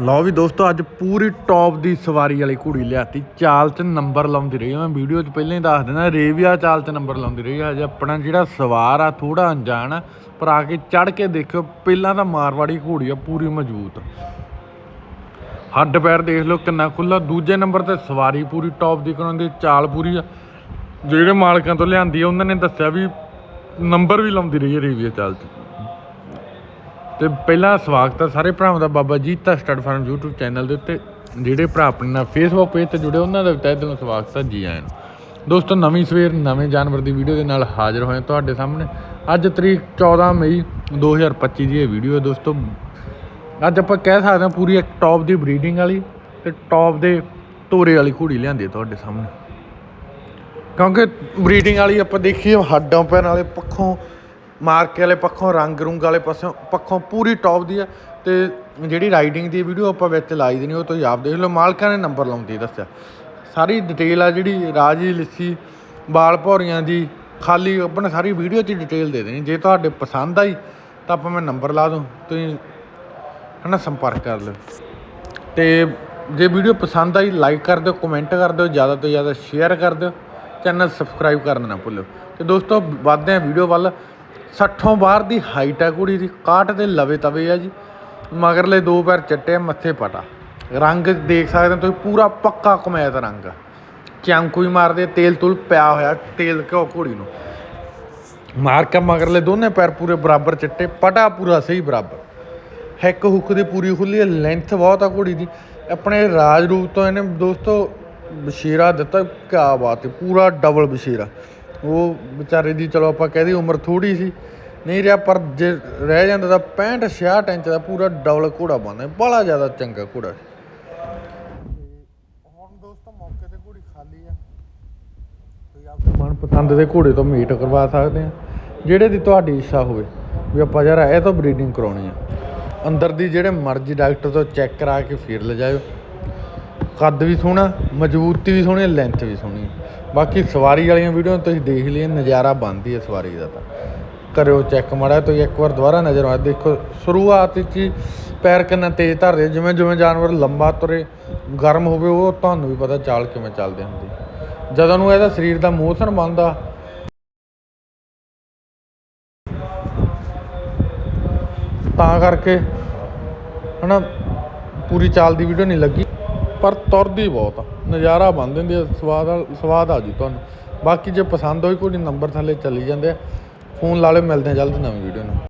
ਲਓ ਵੀ ਦੋਸਤੋ, ਅੱਜ ਪੂਰੀ ਟੌਪ ਦੀ ਸਵਾਰੀ ਵਾਲੀ ਘੋੜੀ ਲਿਆਤੀ। ਚਾਲ 'ਚ ਨੰਬਰ ਲਾਉਂਦੀ ਰਹੀ ਮੈਂ, ਵੀਡੀਓ 'ਚ ਪਹਿਲਾਂ ਹੀ ਦੱਸ ਦਿੰਦਾ, ਰੇਵੀਆ ਚਾਲ 'ਚ ਨੰਬਰ ਲਾਉਂਦੀ ਰਹੀ ਅੱਜ ਆਪਣਾ ਜਿਹੜਾ ਸਵਾਰ ਆ ਥੋੜਾ ਅਣਜਾਣ ਆ, ਪਰ ਆ ਕੇ ਚੜ ਕੇ ਦੇਖਿਓ, ਪਹਿਲਾਂ ਤਾਂ ਮਾਰਵਾੜੀ ਘੋੜੀ ਆ, ਪੂਰੀ ਮਜ਼ਬੂਤ। ਹੱਡ ਪੈਰ ਦੇਖ ਲਓ ਕਿੰਨਾ ਖੁੱਲਾ ਦੂਜੇ ਨੰਬਰ ਤੇ ਸਵਾਰੀ ਪੂਰੀ ਟੌਪ ਦੀ ਕਰਾਉਂਦੀ, ਚਾਲ ਪੂਰੀ ਆ। ਜਿਹੜੇ ਮਾਲਕਾਂ ਤੋਂ ਲਿਆਂਦੀ ਆ, ਉਹਨਾਂ ਨੇ ਦੱਸਿਆ ਵੀ ਨੰਬਰ ਵੀ ਲਾਉਂਦੀ ਰਹੀ ਹੈ ਰੇਵੀਆ ਚਾਲ 'ਚ। ਤੇ ਪਹਿਲਾਂ ਸਵਾਗਤ ਹੈ ਸਾਰੇ ਭਰਾਵਾਂ ਦਾ Baba Jita stud farm YouTube channel ਦੇ ਉੱਤੇ, ਜਿਹੜੇ ਭਰਾ ਆਪਣੇ ਨਾਲ Facebook ਪੇਜ ਤੇ ਜੁੜੇ, ਉਹਨਾਂ ਦਾ ਵੀ ਤਹਿ ਦਿਲੋਂ ਸਵਾਗਤ ਹੈ ਜੀ ਆਇਆਂ ਦੋਸਤੋ, ਨਵੀਂ ਸਵੇਰ, ਨਵੇਂ ਜਾਨਵਰ ਦੀ ਵੀਡੀਓ ਦੇ ਨਾਲ ਹਾਜ਼ਰ ਹੋਏ ਤੁਹਾਡੇ ਸਾਹਮਣੇ। ਅੱਜ ਤਰੀਕ 14 ਮਈ 2025 ਦੀ ਇਹ ਵੀਡੀਓ ਹੈ ਦੋਸਤੋ। ਅੱਜ ਆਪਾਂ ਕਹਿ ਸਕਦੇ ਹਾਂ ਪੂਰੀ ਇੱਕ ਟੌਪ ਦੀ ਬਰੀਡਿੰਗ ਵਾਲੀ ਤੇ ਟੌਪ ਦੇ ਤੋਰੇ ਵਾਲੀ ਘੋੜੀ ਲਿਆਂਦੀ ਤੁਹਾਡੇ ਸਾਹਮਣੇ। ਕਿਉਂਕਿ ਬਰੀਡਿੰਗ ਵਾਲੀ ਆਪਾਂ ਦੇਖੀਏ, ਹੱਡਾਂ ਪੈਣ ਵਾਲੇ ਪੱਖੋਂ ਮਾਰਕੇ ਵਾਲੇ ਪੱਖੋਂ, ਰੰਗ ਰੁੰਗ ਵਾਲੇ ਪਾਸੋਂ ਪੱਖੋਂ ਪੂਰੀ ਟੌਪ ਦੀ ਆ। ਅਤੇ ਜਿਹੜੀ ਰਾਈਡਿੰਗ ਦੀ ਵੀਡੀਓ ਆਪਾਂ ਵਿੱਚ ਲਾਈ ਦੇਣੀ ਉਹ ਤੁਸੀਂ ਆਪ ਦੇਖ ਲਓ। ਮਾਲਕਾਂ ਨੇ ਨੰਬਰ ਲਾਉਂਦੀ ਦੱਸਿਆ। ਸਾਰੀ ਡਿਟੇਲ ਆ ਜਿਹੜੀ ਰਾਜੀ, ਲਿੱਸੀ ਬਾਲ ਭੌਰੀਆਂ ਦੀ, ਖਾਲੀ ਆਪਣਾ ਸਾਰੀ ਵੀਡੀਓ 'ਚ ਡਿਟੇਲ ਦੇ ਦੇਣੀ। ਜੇ ਤੁਹਾਡੇ ਪਸੰਦ ਆਈ, ਤਾਂ ਆਪਾਂ ਮੈਂ ਨੰਬਰ ਲਾ ਦੂੰ। ਤੁਸੀਂ ਹਨਾ, ਸੰਪਰਕ ਕਰ ਲਿਓ। ਤੇ ਜੇ ਵੀਡੀਓ ਪਸੰਦ ਆਈ ਲਾਈਕ ਕਰ ਦਿਓ ਕਮੈਂਟ ਕਰ ਦਿਓ, ਜ਼ਿਆਦਾ ਤੋਂ ਜ਼ਿਆਦਾ ਸ਼ੇਅਰ ਕਰ ਦਿਓ। ਚੈਨਲ ਸਬਸਕ੍ਰਾਈਬ ਕਰਨਾ ਨਾ ਭੁੱਲਿਓ। ਤੇ ਦੋਸਤੋ, ਵੱਧਦੇ ਆ ਵੀਡੀਓ ਵੱਲ। 60 ਬਾਹਰ ਦੀ ਹਾਈਟ ਆ ਕੁੜੀ ਦੀ 61 ਦੇ ਲਵੇ ਤਵੇ ਆ ਜੀ। ਮਗਰਲੇ ਦੋ ਪੈਰ ਚਿੱਟੇ ਆ, ਮੱਥੇ ਪਟਾ। ਰੰਗ ਦੇਖ ਸਕਦੇ ਹੋ ਤੁਸੀਂ ਪੂਰਾ ਪੱਕਾ ਕਮੈਤ ਰੰਗ ਆ। ਚਾਂਕੂ ਹੀ ਮਾਰਦੇ ਤੇਲ ਤੁਲ ਪਿਆ ਹੋਇਆ ਤੇਲ ਘਿਓ ਘੋੜੀ ਨੂੰ। ਮਾਰ ਕੇ ਮਗਰਲੇ ਦੋਨੇ ਪੈਰ ਪੂਰੇ ਬਰਾਬਰ ਚਿੱਟੇ ਪਟਾ ਪੂਰਾ ਸਹੀ ਬਰਾਬਰ। ਹੈਕ ਹੁੱਕ ਦੀ ਪੂਰੀ ਖੁੱਲੀ ਹੈ ਲੈਂਥ ਬਹੁਤ ਆ ਘੋੜੀ ਦੀ। ਆਪਣੇ ਰਾਜ ਰੂਪ ਤੋਂ ਇਹਨੇ ਦੋਸਤੋ ਬਸ਼ੀਰਾ ਦਿੱਤਾ ਕਿਆ ਬਾਤ ਹੈ ਪੂਰਾ ਡਬਲ ਬਸ਼ੀਰਾ। ਉਹ ਵਿਚਾਰੇ ਦੀ ਚਲੋ ਆਪਾਂ ਕਹਦੇ ਉਮਰ ਥੋੜੀ ਸੀ ਨਹੀਂ ਰਿਹਾ ਪਰ ਜੇ ਰਹਿ ਜਾਂਦਾ ਤਾਂ 65 66 ਇੰਚ ਦਾ ਪੂਰਾ ਡਬਲ ਘੋੜਾ ਬਣਦਾ ਬੜਾ ਜ਼ਿਆਦਾ ਚੰਗਾ ਘੋੜਾ ਹੁਣ ਦੋਸਤੋ ਮੌਕੇ ਤੇ ਘੋੜੀ ਖਾਲੀ ਆ। ਤੁਸੀਂ ਆਪਣੇ ਮਨਪਸੰਦ ਦੇ ਘੋੜੇ ਤੋਂ ਮੀਟ ਕਰਵਾ ਸਕਦੇ ਆ ਜਿਹੜੇ ਦੀ ਤੁਹਾਡੀ ਇੱਛਾ ਹੋਵੇ ਵੀ ਆਪਾਂ ਯਾਰ ਇਹ ਤੋਂ ਬਰੀਡਿੰਗ ਕਰਾਉਣੀ ਆ। ਅੰਦਰ ਦੀ ਜਿਹੜੇ ਮਰਜ਼ੀ ਡਾਕਟਰ ਤੋਂ ਚੈੱਕ ਕਰਾ ਕੇ ਫਿਰ ਲਿਜਾਇਓ। ਕੱਦ ਵੀ ਸੋਹਣਾ, ਮਜ਼ਬੂਤੀ ਵੀ ਸੋਹਣੀ ਲੈਂਥ ਵੀ ਸੋਹਣੀ ਬਾਕੀ ਸਵਾਰੀ ਵਾਲੀਆਂ ਵੀਡੀਓ ਤੁਸੀਂ ਦੇਖ ਲਈਏ ਨਜ਼ਾਰਾ ਬਣਦੀ ਹੈ ਸਵਾਰੀ ਦਾ ਤਾਂ। ਕਰਿਓ ਚੈੱਕ ਮਾੜਾ ਤੁਸੀਂ ਇੱਕ ਵਾਰ ਦੁਬਾਰਾ ਨਜ਼ਰ ਆ ਦੇਖੋ, ਸ਼ੁਰੂਆਤ ਵਿੱਚ ਹੀ ਪੈਰ ਕਿੰਨਾ ਤੇਜ਼ ਧਰਦੇ ਜਿਵੇਂ ਜਿਵੇਂ ਜਾਨਵਰ ਲੰਬਾ ਤੁਰੇ, ਗਰਮ ਹੋਵੇ, ਉਹ ਤੁਹਾਨੂੰ ਵੀ ਪਤਾ ਚਾਲ ਕਿਵੇਂ ਚੱਲਦੇ ਹੁੰਦੀ। ਜਦੋਂ ਨੂੰ ਇਹਦਾ ਸਰੀਰ ਦਾ ਮੋਸ਼ਨ ਬਣਦਾ। ਤਾਂ ਕਰਕੇ, ਹਨਾ, ਪੂਰੀ ਚਾਲ ਦੀ ਵੀਡੀਓ ਨਹੀਂ ਲੱਗੀ। ਪਰ ਤੁਰਦੀ ਬਹੁਤ ਆ। ਨਜ਼ਾਰਾ ਬਣ ਦਿੰਦੀ ਆ, ਸਵਾਦ ਆ- ਸਵਾਦ ਆ ਜੂ ਤੁਹਾਨੂੰ। ਬਾਕੀ ਜੇ ਪਸੰਦ ਹੋਈ ਕੋਈ ਨੰਬਰ ਥੱਲੇ ਚੱਲੀ ਜਾਂਦੇ ਆ। ਫੋਨ ਲਾ ਲਿਓ, ਮਿਲਦੇ ਆ ਜਲਦ ਨਵੀਂ ਵੀਡੀਓ ਨਾਲ